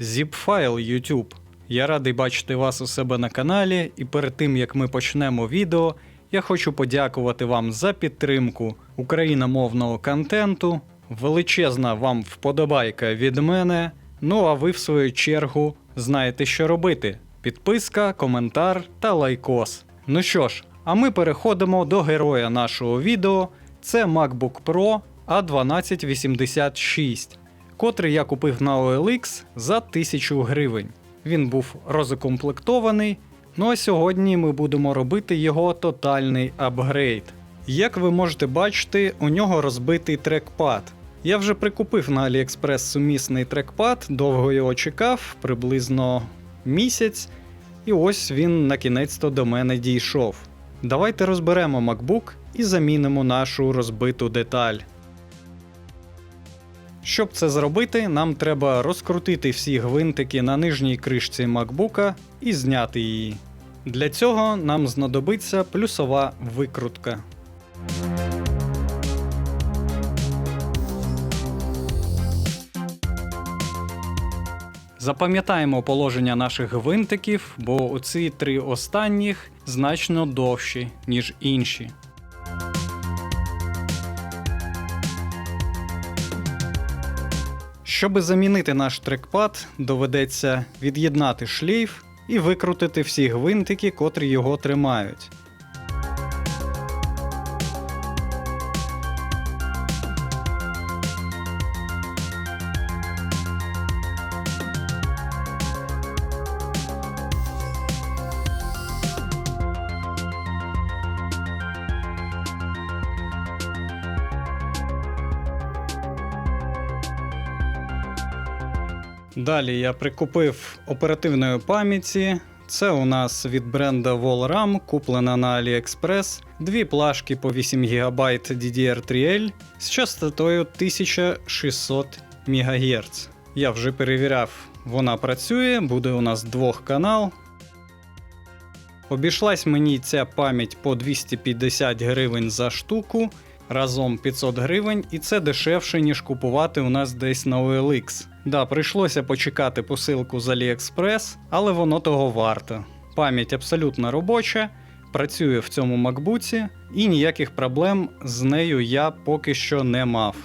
Zipfile YouTube. Я радий бачити вас у себе на каналі, і перед тим як ми почнемо відео, я хочу подякувати вам за підтримку україномовного контенту. Величезна вам вподобайка від мене. Ну а ви, в свою чергу, знаєте, що робити: підписка, коментар та лайкос. Ну що ж, а ми переходимо до героя нашого відео. Це MacBook Pro A1286, котрий я купив на OLX за 1000 гривень. Він був розукомплектований. Ну а сьогодні ми будемо робити його тотальний апгрейд. Як ви можете бачити, у нього розбитий трекпад. Я вже прикупив на AliExpress сумісний трекпад, довго його чекав, приблизно місяць, і ось він на кінець-то до мене дійшов. Давайте розберемо MacBook і замінимо нашу розбиту деталь. Щоб це зробити, нам треба розкрутити всі гвинтики на нижній кришці MacBook і зняти її. Для цього нам знадобиться плюсова викрутка. Запам'ятаємо положення наших гвинтиків, бо оці три останніх значно довші, ніж інші. Щоби замінити наш трекпад, доведеться від'єднати шлейф і викрутити всі гвинтики, котрі його тримають. Далі я прикупив оперативної пам'яті. Це у нас від бренда Volram, куплена на AliExpress. Дві плашки по 8 ГБ DDR3L з частотою 1600 МГц. Я вже перевіряв, вона працює, буде у нас двохканал. Обійшлась мені ця пам'ять по 250 гривень за штуку, разом 500 гривень, і це дешевше, ніж купувати у нас десь на OLX. Да, прийшлося почекати посилку з AliExpress, але воно того варто. Пам'ять абсолютно робоча, працює в цьому макбуці, і ніяких проблем з нею я поки що не мав.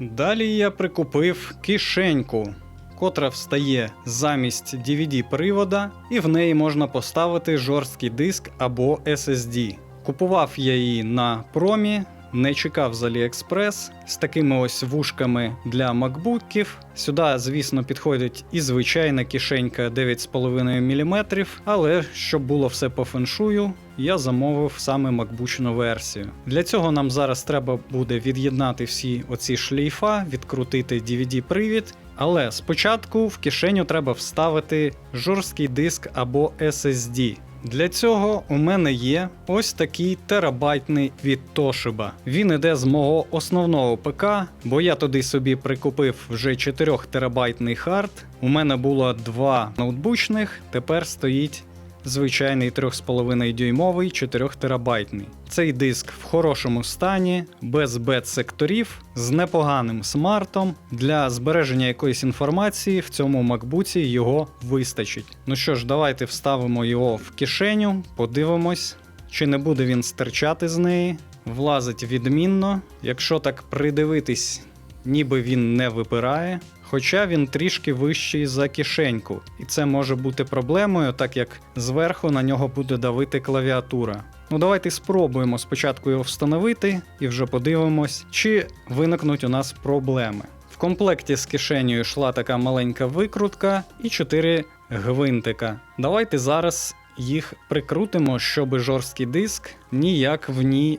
Далі я прикупив кишеньку, котра встає замість DVD-привода, і в неї можна поставити жорсткий диск або SSD. Купував я її на промі, не чекав з AliExpress з такими ось вушками для макбуків. Сюди, звісно, підходить і звичайна кишенька 9,5 мм, але щоб було все по феншую, я замовив саме макбучну версію. Для цього нам зараз треба буде від'єднати всі оці шлейфа, відкрутити DVD-привід. Але спочатку в кишеню треба вставити жорсткий диск або SSD. Для цього у мене є ось такий терабайтний від Toshiba. Він іде з мого основного ПК, бо я туди собі прикупив вже 4 терабайтний хард. У мене було два ноутбучних, тепер стоїть звичайний 3,5 дюймовий 4 терабайтний. Цей диск в хорошому стані, без бет-секторів, з непоганим смартом. Для збереження якоїсь інформації в цьому макбуці його вистачить. Ну що ж, давайте вставимо його в кишеню, подивимось, чи не буде він стирчати з неї. Влазить відмінно. Якщо так придивитись, ніби він не випирає. Хоча він трішки вищий за кишеньку, і це може бути проблемою, так як зверху на нього буде давити клавіатура. Ну давайте спробуємо спочатку його встановити і вже подивимось, чи виникнуть у нас проблеми. В комплекті з кишенею йшла така маленька викрутка і 4 гвинтика. Давайте зараз їх прикрутимо, щоб жорсткий диск ніяк в ній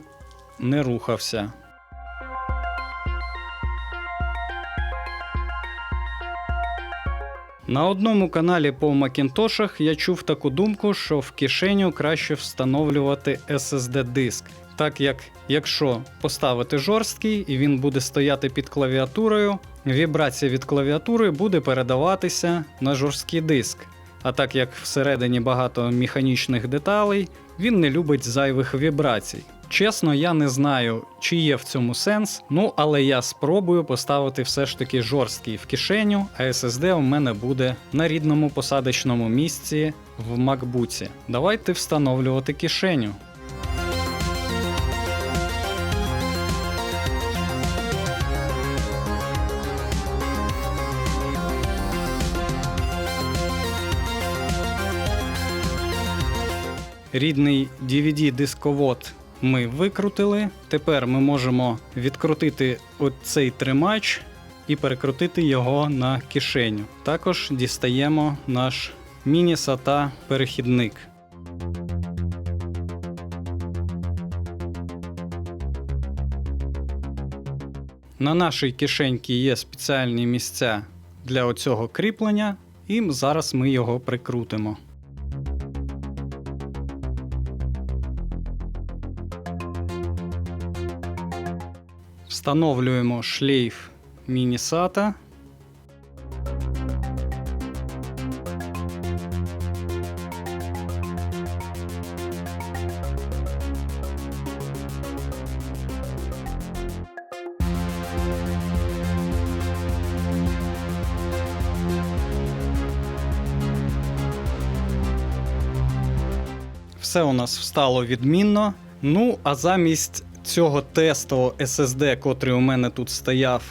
не рухався. На одному каналі по Макінтошах я чув таку думку, що в кишеню краще встановлювати SSD диск. Так як якщо поставити жорсткий і він буде стояти під клавіатурою, вібрація від клавіатури буде передаватися на жорсткий диск. А так як всередині багато механічних деталей, він не любить зайвих вібрацій. Чесно, я не знаю, чи є в цьому сенс. Ну, але я спробую поставити все ж таки жорсткий в кишеню, а SSD у мене буде на рідному посадочному місці в MacBook. Давайте встановлювати кишеню. Рідний DVD-дисковод ми викрутили. Тепер ми можемо відкрутити оцей тримач і перекрутити його на кишеню. Також дістаємо наш міні-SATA перехідник. На нашій кишеньці є спеціальні місця для оцього кріплення, і зараз ми його прикрутимо. Встановлюємо шлейф міні-сата. Все у нас встало відмінно. Ну, а замість цього тестового SSD, котрий у мене тут стояв,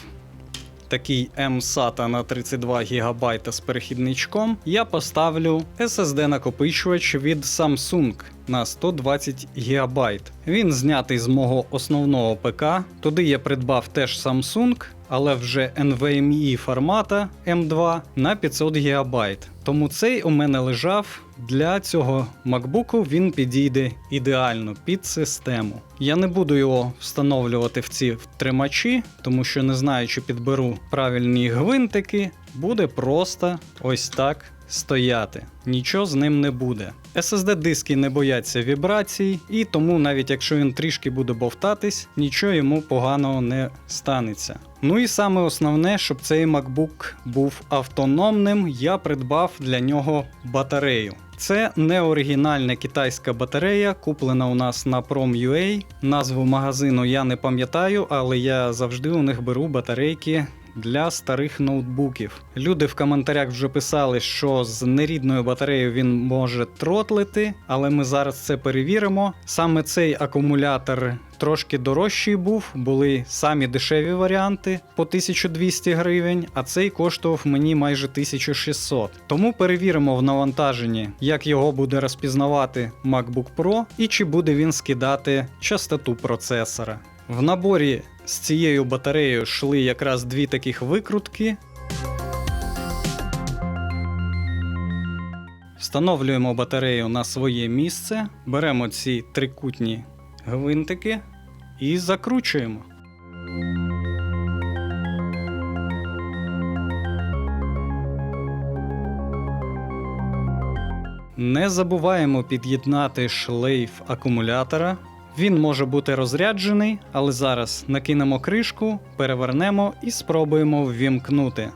такий M-SATA на 32 ГБ з перехідничком, я поставлю SSD-накопичувач від Samsung на 120 ГБ. Він знятий з мого основного ПК. Туди я придбав теж Samsung, але вже NVMe формата M2 на 500 ГБ. Тому цей у мене лежав для цього MacBook він підійде ідеально під систему. Я не буду його встановлювати в ці тримачі, тому що не знаю, чи підберу правильні гвинтики. Буде просто ось так стояти. Нічого з ним не буде. SSD диски не бояться вібрацій, і тому навіть якщо він трішки буде бовтатись, нічого йому поганого не станеться. Ну і саме основне, щоб цей MacBook був автономним, я придбав для нього батарею. Це не оригінальна китайська батарея, куплена у нас на Prom.ua. Назву магазину я не пам'ятаю, але я завжди у них беру батарейки для старих ноутбуків. Люди в коментарях вже писали, що з нерідною батареєю він може тротлити, але ми зараз це перевіримо. Саме цей акумулятор трошки дорожчий був, були самі дешеві варіанти по 1200 гривень, а цей коштував мені майже 1600. Тому перевіримо в навантаженні, як його буде розпізнавати MacBook Pro і чи буде він скидати частоту процесора. В наборі з цією батареєю йшли якраз дві таких викрутки. Встановлюємо батарею на своє місце, беремо ці трикутні гвинтики і закручуємо. Не забуваємо під'єднати шлейф акумулятора. Він може бути розряджений, але зараз накинемо кришку, перевернемо і спробуємо ввімкнути.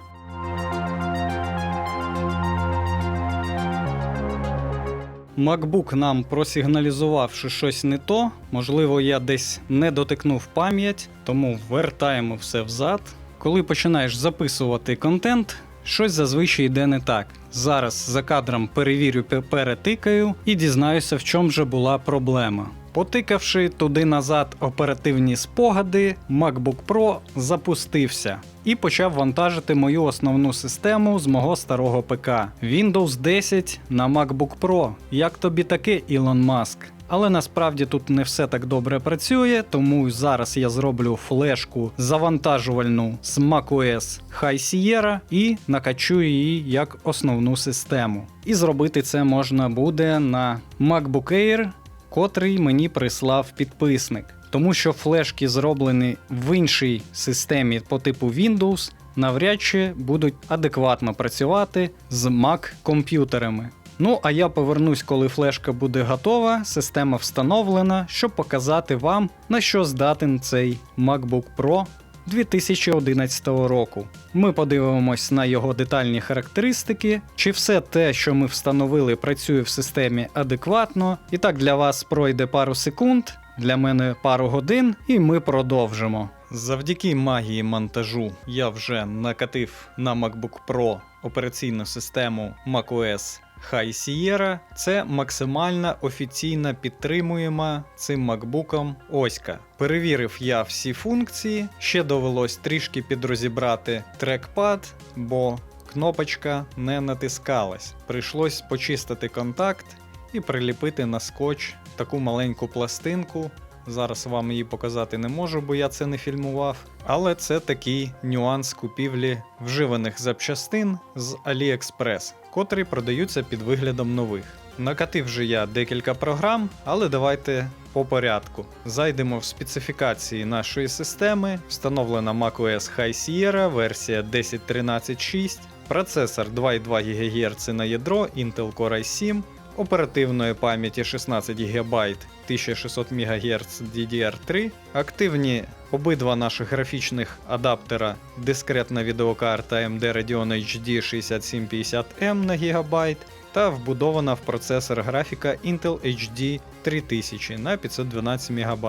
MacBook нам просигналізував, що щось не то. Можливо, я десь не дотикнув пам'ять, тому вертаємо все взад. Коли починаєш записувати контент, щось зазвичай йде не так. Зараз за кадром перевірю, перетикаю і дізнаюся, в чому же була проблема. Потикавши туди назад оперативні спогади, MacBook Pro запустився і почав вантажити мою основну систему з мого старого ПК Windows 10 на MacBook Pro. Як тобі таке, Ілон Маск? Але насправді тут не все так добре працює, тому зараз я зроблю флешку завантажувальну з macOS High Sierra і накачу її як основну систему. І зробити це можна буде на MacBook Air котрий мені прислав підписник. Тому що флешки, зроблені в іншій системі по типу Windows, навряд чи будуть адекватно працювати з Mac комп'ютерами. Ну, а я повернусь, коли флешка буде готова, система встановлена, щоб показати вам, на що здатен цей MacBook Pro 2011 року. Ми подивимось на його детальні характеристики, чи все те, що ми встановили, працює в системі адекватно. І так для вас пройде пару секунд. для мене пару годин, і ми продовжимо. Завдяки магії монтажу я вже накатив на MacBook Pro операційну систему macOS High Sierra. Це максимальна офіційна підтримуєма цим MacBook оська. Перевірив я всі функції, ще довелось трішки підрозібрати трекпад, бо кнопочка не натискалась. Прийшлось почистити контакт і приліпити на скотч таку маленьку пластинку. Зараз вам її показати не можу, бо я це не фільмував. Але це такий нюанс купівлі вживаних запчастин з AliExpress, котрі продаються під виглядом нових. Накатив же я декілька програм, але давайте по порядку. Зайдемо в специфікації нашої системи. Встановлена macOS High Sierra, версія 10.13.6, процесор 2,2 ГГц на ядро Intel Core i7, оперативної пам'яті 16 ГБ 1600 МГц DDR3, активні обидва наших графічних адаптера, дискретна відеокарта AMD Radeon HD 6750M на ГБ та вбудована в процесор графіка Intel HD 3000 на 512 МБ.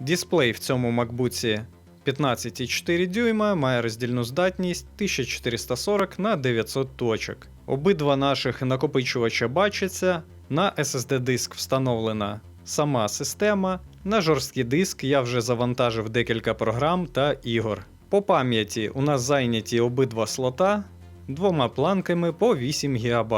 Дисплей в цьому MacBook 15,4 дюйма має роздільну здатність 1440 на 900 точок. Обидва наших накопичувача бачаться. На SSD диск встановлена сама система. На жорсткий диск я вже завантажив декілька програм та ігор. По пам'яті у нас зайняті обидва слота двома планками по 8 ГБ.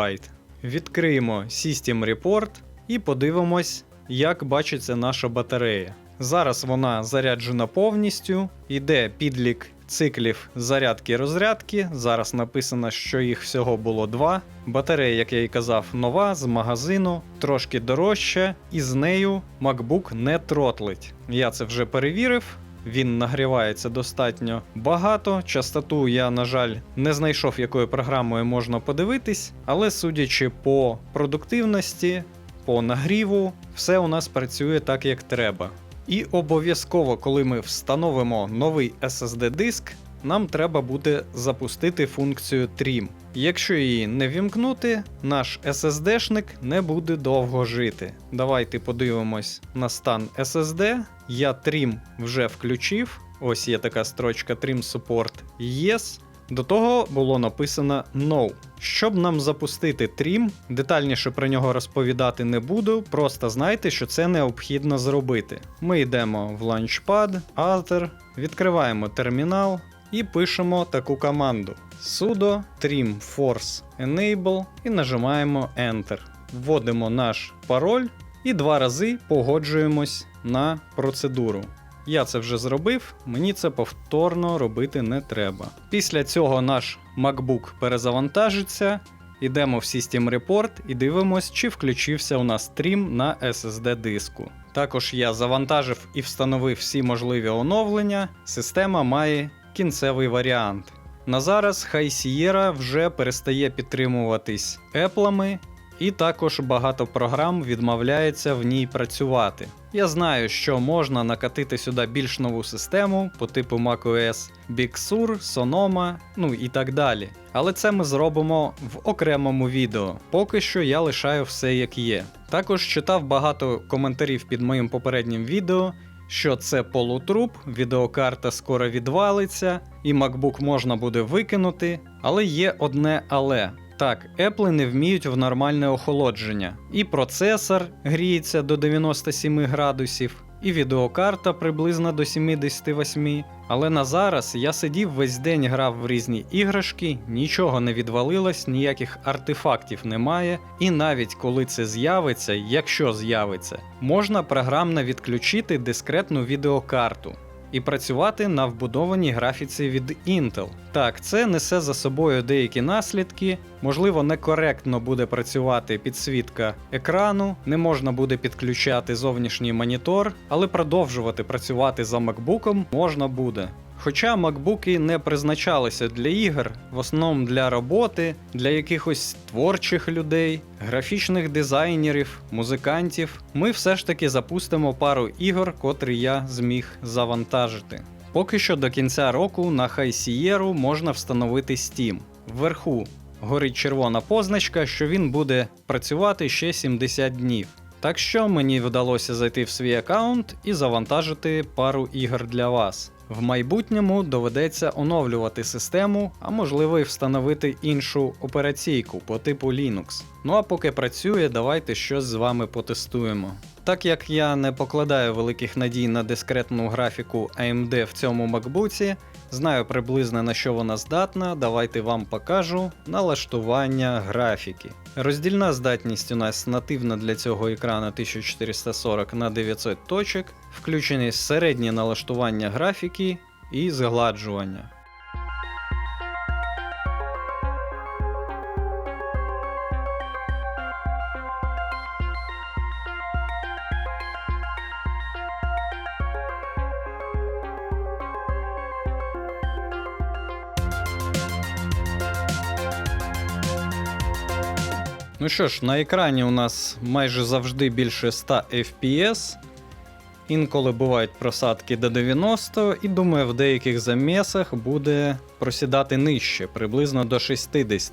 Відкриємо System Report і подивимось, як бачиться наша батарея. Зараз вона заряджена повністю, йде підлік циклів зарядки і розрядки. Зараз написано, що їх всього було два. Батарея, як я і казав, нова з магазину, трошки дорожча, і з нею MacBook не тротлить. Я це вже перевірив. Він нагрівається достатньо багато. Частоту я, на жаль, не знайшов, якою програмою можна подивитись, але судячи по продуктивності, по нагріву, все у нас працює так, як треба. І обов'язково, коли ми встановимо новий SSD диск, нам треба буде запустити функцію Trim. Якщо її не вімкнути, наш SSD-шник не буде довго жити. Давайте подивимось на стан SSD. Я Trim вже включив. Ось є така строчка Trim Support Yes. До того було написано No. Щоб нам запустити Trim, детальніше про нього розповідати не буду, просто знайте, що це необхідно зробити. Ми йдемо в Launchpad, Alter, відкриваємо термінал і пишемо таку команду: sudo trim force enable і нажимаємо Enter. Вводимо наш пароль і два рази погоджуємось на процедуру. Я це вже зробив, мені це повторно робити не треба. Після цього наш MacBook перезавантажиться, йдемо в System Report і дивимось, чи включився у нас стрім на SSD диску. Також я завантажив і встановив всі можливі оновлення. Система має кінцевий варіант. На зараз High Sierra вже перестає підтримуватись еплами, і також багато програм відмовляється в ній працювати. Я знаю, що можна накатити сюди більш нову систему по типу macOS Big Sur, Sonoma, ну і так далі. Але це ми зробимо в окремому відео. Поки що я лишаю все як є. Також читав багато коментарів під моїм попереднім відео. Що це полутруп, відеокарта скоро відвалиться, і MacBook можна буде викинути, але є одне але. Так, Apple не вміють в нормальне охолодження. І процесор гріється до 97 градусів, і відеокарта приблизно до 78. Але на зараз я сидів весь день грав в різні іграшки, нічого не відвалилось, ніяких артефактів немає. І навіть коли це з'явиться, якщо з'явиться, можна програмно відключити дискретну відеокарту і працювати на вбудованій графіці від Intel. Так, це несе за собою деякі наслідки, можливо, некоректно буде працювати підсвітка екрану, не можна буде підключати зовнішній монітор, але продовжувати працювати за MacBook можна буде. Хоча макбуки не призначалися для ігор, в основному для роботи, для якихось творчих людей, графічних дизайнерів, музикантів, ми все ж таки запустимо пару ігор, котрі я зміг завантажити. Поки що до кінця року на High Sierra можна встановити Steam. Вверху горить червона позначка, що він буде працювати ще 70 днів. Так що мені вдалося зайти в свій аккаунт і завантажити пару ігор для вас. В майбутньому доведеться оновлювати систему, а можливо і встановити іншу операційку по типу Linux. Ну а поки працює, давайте щось з вами потестуємо. Так як я не покладаю великих надій на дискретну графіку AMD в цьому MacBook, знаю приблизно на що вона здатна, давайте вам покажу налаштування графіки. Роздільна здатність у нас нативна для цього екрана 1440 на 900 точок, включені середні налаштування графіки і згладжування. Ну що ж, на екрані у нас майже завжди більше 100 FPS. Інколи бувають просадки до 90, і думаю, в деяких замісах буде просідати нижче, приблизно до 60.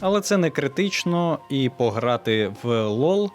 Але це не критично, і пограти в LOL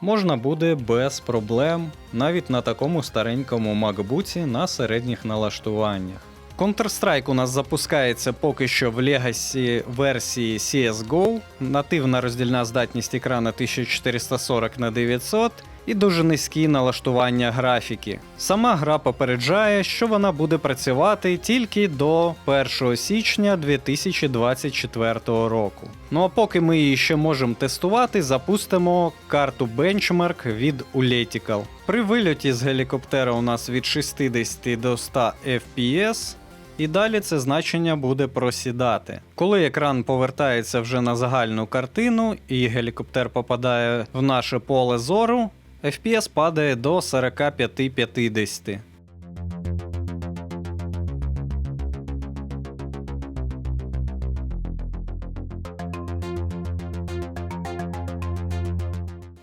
можна буде без проблем навіть на такому старенькому MacBook на середніх налаштуваннях. Counter-Strike у нас запускається поки що в Legacy версії CSGO, нативна роздільна здатність екрана 1440 на 900 і дуже низькі налаштування графіки. Сама гра попереджає, що вона буде працювати тільки до 1 січня 2024 року. Ну а поки ми її ще можемо тестувати, запустимо карту Benchmark від Uletical. При вильоті з гелікоптера у нас від 60 до 100 FPS. І далі це значення буде просідати. Коли екран повертається вже на загальну картину і гелікоптер попадає в наше поле зору, FPS падає до 45-50.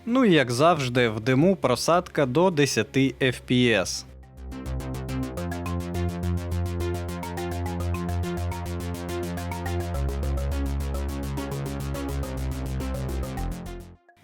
Ну і як завжди, в диму просадка до 10 FPS.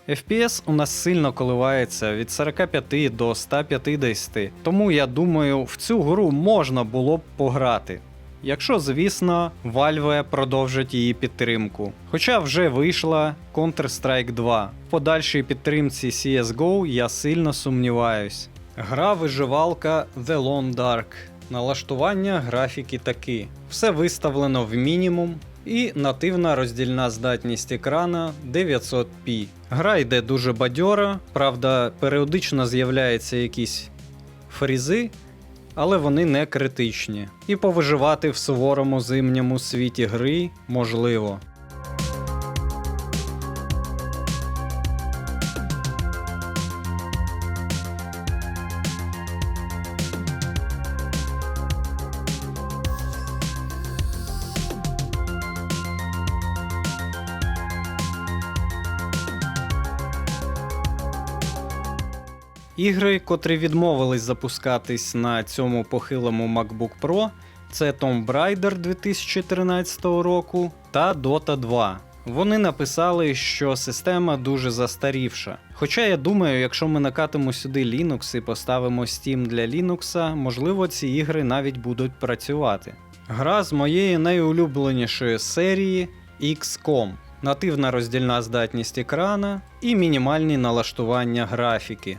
FPS у нас сильно коливається від 45 до 150, тому я думаю, в цю гру можна було б пограти. Якщо, звісно, Valve продовжить її підтримку. Хоча вже вийшла Counter-Strike 2. В подальшій підтримці CSGO я сильно сумніваюсь. Гра виживалка The Lone Dark. Налаштування графіки такі. Все виставлено в мінімум, і нативна роздільна здатність екрана 900p. Гра йде дуже бадьора, правда, періодично з'являються якісь фрізи, але вони не критичні. І повиживати в суворому зимньому світі гри можливо. Ігри, котрі відмовились запускатись на цьому похилому MacBook Pro, це Tomb Raider 2013 року та Dota 2. Вони написали, що система дуже застарівша. Хоча я думаю, якщо ми накатимо сюди Linux і поставимо Steam для Linux, можливо, ці ігри навіть будуть працювати. Гра з моєї найулюбленішої серії XCOM. Нативна роздільна здатність екрана і мінімальні налаштування графіки.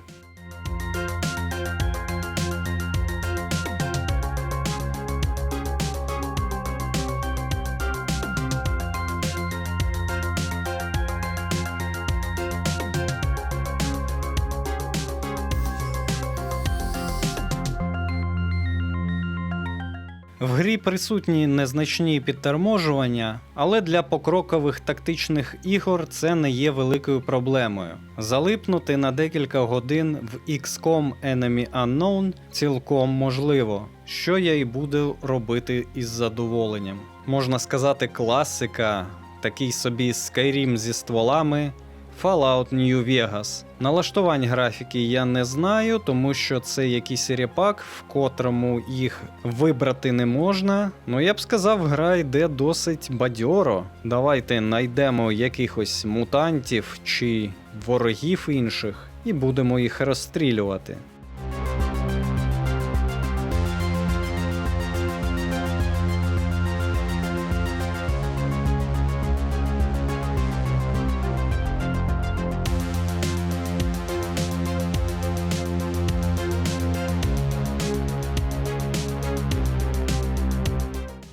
В грі присутні незначні підторможування, але для покрокових тактичних ігор це не є великою проблемою. Залипнути на декілька годин в XCOM Enemy Unknown цілком можливо, що я і буду робити із задоволенням. Можна сказати, класика, такий собі Skyrim зі стволами. Fallout New Vegas. Налаштувань графіки я не знаю, тому що це якийсь репак, в котрому їх вибрати не можна. Ну я б сказав, гра йде досить бадьоро. Давайте знайдемо якихось мутантів чи ворогів інших і будемо їх розстрілювати.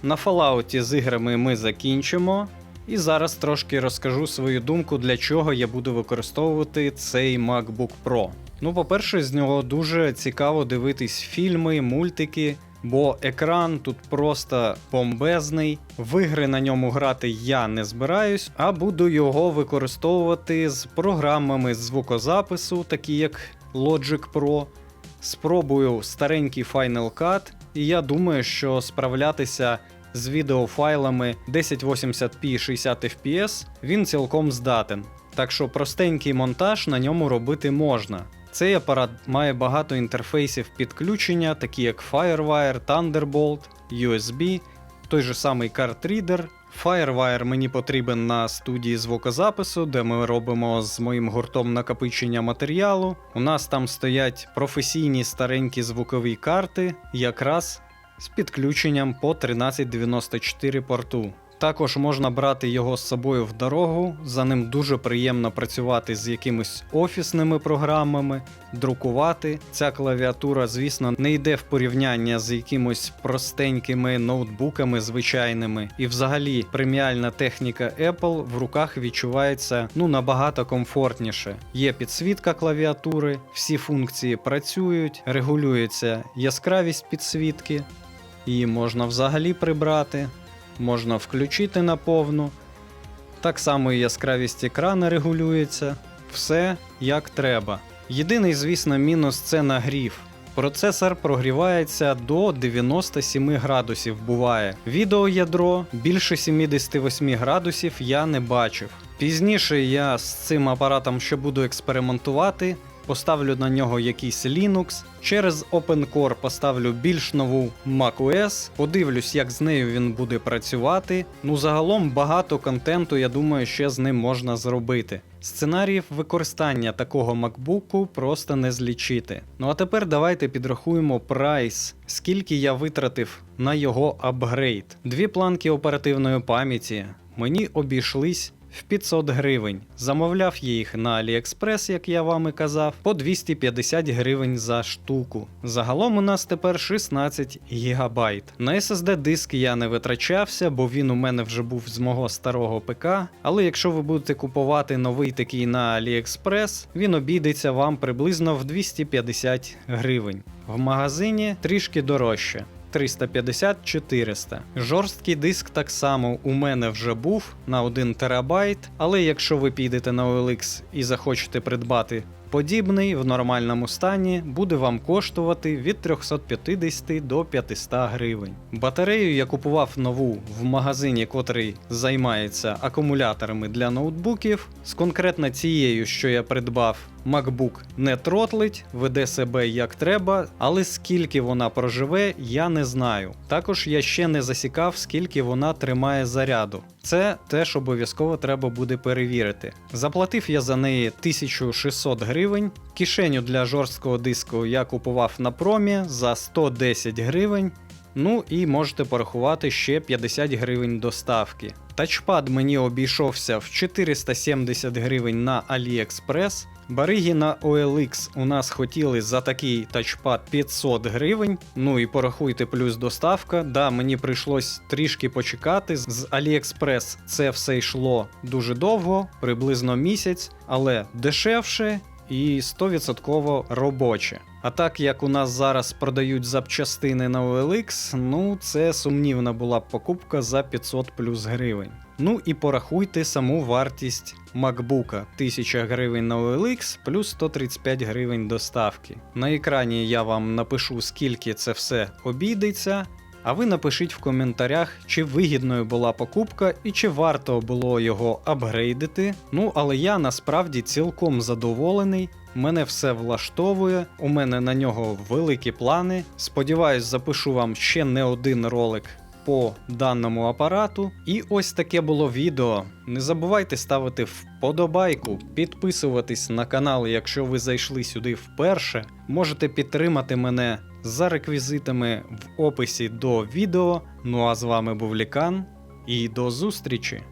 На Fallout з іграми ми закінчимо. І зараз трошки розкажу свою думку, для чого я буду використовувати цей MacBook Pro. Ну, по-перше, з нього дуже цікаво дивитись фільми, мультики, бо екран тут просто бомбезний. В ігри на ньому грати я не збираюсь, а буду його використовувати з програмами звукозапису, такі як Logic Pro. Спробую старенький Final Cut, і я думаю, що справлятися з відеофайлами 1080p 60 fps він цілком здатен. Так що простенький монтаж на ньому робити можна. Цей апарат має багато інтерфейсів підключення, такі як Firewire, Thunderbolt, USB, той же самий картрідер. Firewire мені потрібен на студії звукозапису, де ми робимо з моїм гуртом накопичення матеріалу. У нас там стоять професійні старенькі звукові карти, якраз з підключенням по 1394 порту. Також можна брати його з собою в дорогу, за ним дуже приємно працювати з якимись офісними програмами, друкувати. Ця клавіатура, звісно, не йде в порівняння з якимось простенькими ноутбуками звичайними. І взагалі преміальна техніка Apple в руках відчувається ну набагато комфортніше. Є підсвітка клавіатури, всі функції працюють, регулюється яскравість підсвітки, її можна взагалі прибрати можна включити на повну. Так само і яскравість екрана регулюється. Все як треба. Єдиний, звісно, мінус це нагрів. Процесор прогрівається до 97 градусів буває. Відеоядро більше 78 градусів я не бачив. Пізніше я з цим апаратом ще буду експериментувати, поставлю на нього якийсь Linux, через OpenCore поставлю більш нову macOS, подивлюсь, як з нею він буде працювати. Ну, загалом багато контенту, я думаю, ще з ним можна зробити. Сценаріїв використання такого MacBook просто не злічити. Ну а тепер давайте підрахуємо прайс, скільки я витратив на його апгрейд. Дві планки оперативної пам'яті мені обійшлись в 500 гривень. Замовляв я їх на AliExpress, як я вам і казав, по 250 гривень за штуку. Загалом у нас тепер 16 гігабайт. На SSD диск я не витрачався, бо він у мене вже був з мого старого ПК. Але якщо ви будете купувати новий такий на AliExpress, він обійдеться вам приблизно в 250 гривень. В магазині трішки дорожче. 350-400. Жорсткий диск так само у мене вже був на 1 терабайт, але якщо ви підете на OLX і захочете придбати подібний в нормальному стані, буде вам коштувати від 350 до 500 гривень. Батарею я купував нову в магазині, котрий займається акумуляторами для ноутбуків. З конкретно цією, що я придбав. MacBook не тротлить, веде себе як треба, але скільки вона проживе, я не знаю. Також я ще не засікав, скільки вона тримає заряду. Це теж обов'язково треба буде перевірити. Заплатив я за неї 1600 гривень. Кишеню для жорсткого диску я купував на промі за 110 гривень. Ну і можете порахувати ще 50 гривень доставки. Тачпад мені обійшовся в 470 гривень на AliExpress. Бариги на OLX у нас хотіли за такий тачпад 500 гривень. Ну і порахуйте, плюс доставка. Да, мені прийшлось трішки почекати. З AliExpress це все йшло дуже довго, приблизно місяць, але дешевше і 100% робоче. А так як у нас зараз продають запчастини на OLX, ну це сумнівна була б покупка за 500 плюс гривень. Ну і порахуйте саму вартість MacBook 1000 гривень на OLX плюс 135 гривень доставки. На екрані я вам напишу, скільки це все обійдеться. А ви напишіть в коментарях, чи вигідною була покупка і чи варто було його апгрейдити. Ну, але я насправді цілком задоволений. Мене все влаштовує, у мене на нього великі плани. Сподіваюсь, запишу вам ще не один ролик по даному апарату. І ось таке було відео. Не забувайте ставити вподобайку, підписуватись на канал, якщо ви зайшли сюди вперше. Можете підтримати мене за реквізитами в описі до відео. Ну а з вами був Лікан, і до зустрічі!